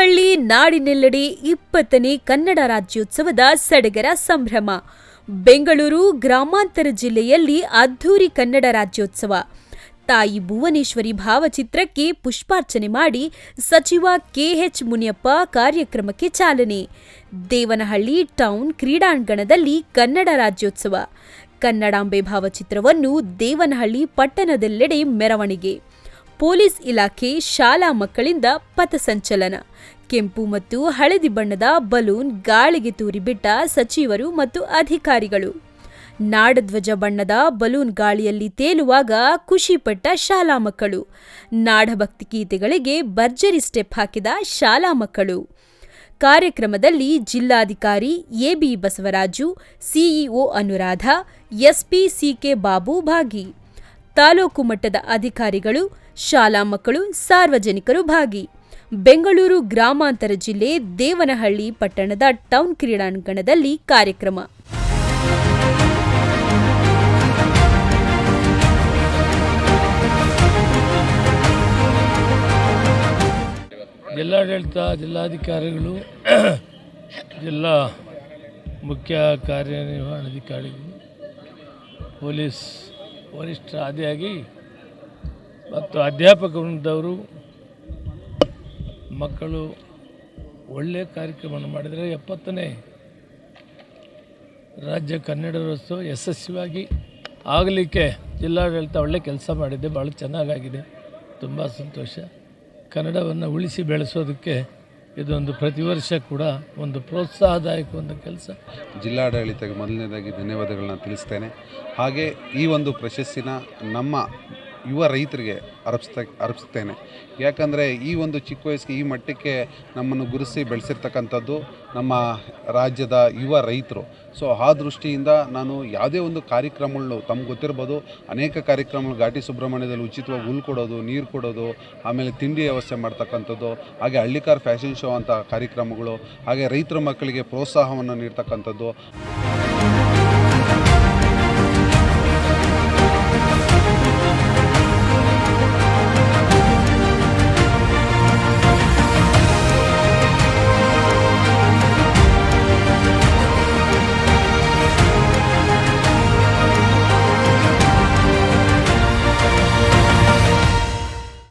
ಹುಬ್ಬಳ್ಳಿ ನಾಡಿನೆಲ್ಲೆಡೆ ಇಪ್ಪತ್ತನೇ ಕನ್ನಡ ರಾಜ್ಯೋತ್ಸವದ ಸಡಗರ ಸಂಭ್ರಮ. ಬೆಂಗಳೂರು ಗ್ರಾಮಾಂತರ ಜಿಲ್ಲೆಯಲ್ಲಿ ಅದ್ಧೂರಿ ಕನ್ನಡ ರಾಜ್ಯೋತ್ಸವ. ತಾಯಿ ಭುವನೇಶ್ವರಿ ಭಾವಚಿತ್ರಕ್ಕೆ ಪುಷ್ಪಾರ್ಚನೆ ಮಾಡಿ ಸಚಿವ ಕೆಎಚ್ ಮುನಿಯಪ್ಪ ಕಾರ್ಯಕ್ರಮಕ್ಕೆ ಚಾಲನೆ. ದೇವನಹಳ್ಳಿ ಟೌನ್ ಕ್ರೀಡಾಂಗಣದಲ್ಲಿ ಕನ್ನಡ ರಾಜ್ಯೋತ್ಸವ. ಕನ್ನಡಾಂಬೆ ಭಾವಚಿತ್ರವನ್ನು ದೇವನಹಳ್ಳಿ ಪಟ್ಟಣದೆಲ್ಲೆಡೆ ಮೆರವಣಿಗೆ. ಪೊಲೀಸ್ ಇಲಾಖೆ ಶಾಲಾ ಮಕ್ಕಳಿಂದ ಪಥಸಂಚಲನ ಕೆಂಪು ಮತ್ತು ಹಳದಿ ಬಣ್ಣದ ಬಲೂನ್ ಗಾಳಿಗೆ ತೂರಿಬಿಟ್ಟ ಸಚಿವರು ಮತ್ತು ಅಧಿಕಾರಿಗಳು. ನಾಡಧ್ವಜ ಬಣ್ಣದ ಬಲೂನ್ ಗಾಳಿಯಲ್ಲಿ ತೇಲುವಾಗ ಖುಷಿಪಟ್ಟ ಶಾಲಾ ಮಕ್ಕಳು. ನಾಡಭಕ್ತಿ ಗೀತೆಗಳಿಗೆ ಭರ್ಜರಿ ಸ್ಟೆಪ್ ಹಾಕಿದ ಶಾಲಾ ಮಕ್ಕಳು. ಕಾರ್ಯಕ್ರಮದಲ್ಲಿ ಜಿಲ್ಲಾಧಿಕಾರಿ A B Basavaraju, CEO Anuradha, SP C K Babu ಭಾಗಿ. ತಾಲೂಕು ಮಟ್ಟದ ಅಧಿಕಾರಿಗಳು ಶಾಲಾ ಮಕ್ಕಳು ಸಾರ್ವಜನಿಕರು ಭಾಗಿ. ಬೆಂಗಳೂರು ಗ್ರಾಮಾಂತರ ಜಿಲ್ಲೆ ದೇವನಹಳ್ಳಿ ಪಟ್ಟಣದ ಟೌನ್ ಕ್ರೀಡಾಂಗಣದಲ್ಲಿ ಕಾರ್ಯಕ್ರಮ. ಜಿಲ್ಲಾಡಳಿತ, ಜಿಲ್ಲಾಧಿಕಾರಿಗಳು, ಜಿಲ್ಲಾ ಮುಖ್ಯ ಕಾರ್ಯನಿರ್ವಹಣಾಧಿಕಾರಿಗಳು, ಪೊಲೀಸ್ ವರಿಷ್ಠ ಆದಿಯಾಗಿ ಮತ್ತು ಅಧ್ಯಾಪಕ ವೃಂದವರು ಮಕ್ಕಳು ಒಳ್ಳೆಯ ಕಾರ್ಯಕ್ರಮವನ್ನು ಮಾಡಿದರೆ ಎಪ್ಪತ್ತನೇ ರಾಜ್ಯ ಕನ್ನಡ ರಾಜ್ಯೋತ್ಸವ ಯಶಸ್ವಿಯಾಗಿ ಆಗಲಿಕ್ಕೆ ಜಿಲ್ಲಾಡಳಿತ ಒಳ್ಳೆ ಕೆಲಸ ಮಾಡಿದೆ. ಭಾಳ ಚೆನ್ನಾಗಾಗಿದೆ. ತುಂಬ ಸಂತೋಷ. ಕನ್ನಡವನ್ನು ಉಳಿಸಿ ಬೆಳೆಸೋದಕ್ಕೆ ಇದೊಂದು ಪ್ರತಿ ವರ್ಷ ಕೂಡ ಒಂದು ಪ್ರೋತ್ಸಾಹದಾಯಕ ಒಂದು ಕೆಲಸ. ಜಿಲ್ಲಾಡಳಿತಕ್ಕೆ ಮೊದಲನೇದಾಗಿ ಧನ್ಯವಾದಗಳನ್ನ ತಿಳಿಸ್ತೇನೆ. ಹಾಗೆ ಈ ಒಂದು ಪ್ರಶಸ್ತಿನ ನಮ್ಮ ಯುವ ರೈತರಿಗೆ ಅರ್ಪಿಸ್ತಾ, ಅರ್ಪಿಸ್ತೇನೆ. ಯಾಕಂದರೆ ಈ ಒಂದು ಚಿಕ್ಕ ವಯಸ್ಸಿಗೆ ಈ ಮಟ್ಟಕ್ಕೆ ನಮ್ಮನ್ನು ಗುರುಸಿ ಬೆಳೆಸಿರ್ತಕ್ಕಂಥದ್ದು ನಮ್ಮ ರಾಜ್ಯದ ಯುವ ರೈತರು. ಸೊ, ಆ ದೃಷ್ಟಿಯಿಂದ ನಾನು ಯಾವುದೇ ಒಂದು ಕಾರ್ಯಕ್ರಮಗಳು ತಮ್ಗೆ ಗೊತ್ತಿರ್ಬೋದು. ಅನೇಕ ಕಾರ್ಯಕ್ರಮಗಳು ಘಾಟಿ ಸುಬ್ರಹ್ಮಣ್ಯದಲ್ಲಿ ಉಚಿತವಾಗಿ ಹುಲ್ ಕೊಡೋದು, ನೀರು ಕೊಡೋದು, ಆಮೇಲೆ ತಿಂಡಿ ವ್ಯವಸ್ಥೆ ಮಾಡ್ತಕ್ಕಂಥದ್ದು, ಹಾಗೆ ಹಳ್ಳಿಕಾರ್ ಫ್ಯಾಷನ್ ಶೋ ಅಂತ ಕಾರ್ಯಕ್ರಮಗಳು, ಹಾಗೆ ರೈತರ ಮಕ್ಕಳಿಗೆ ಪ್ರೋತ್ಸಾಹವನ್ನು ನೀಡ್ತಕ್ಕಂಥದ್ದು.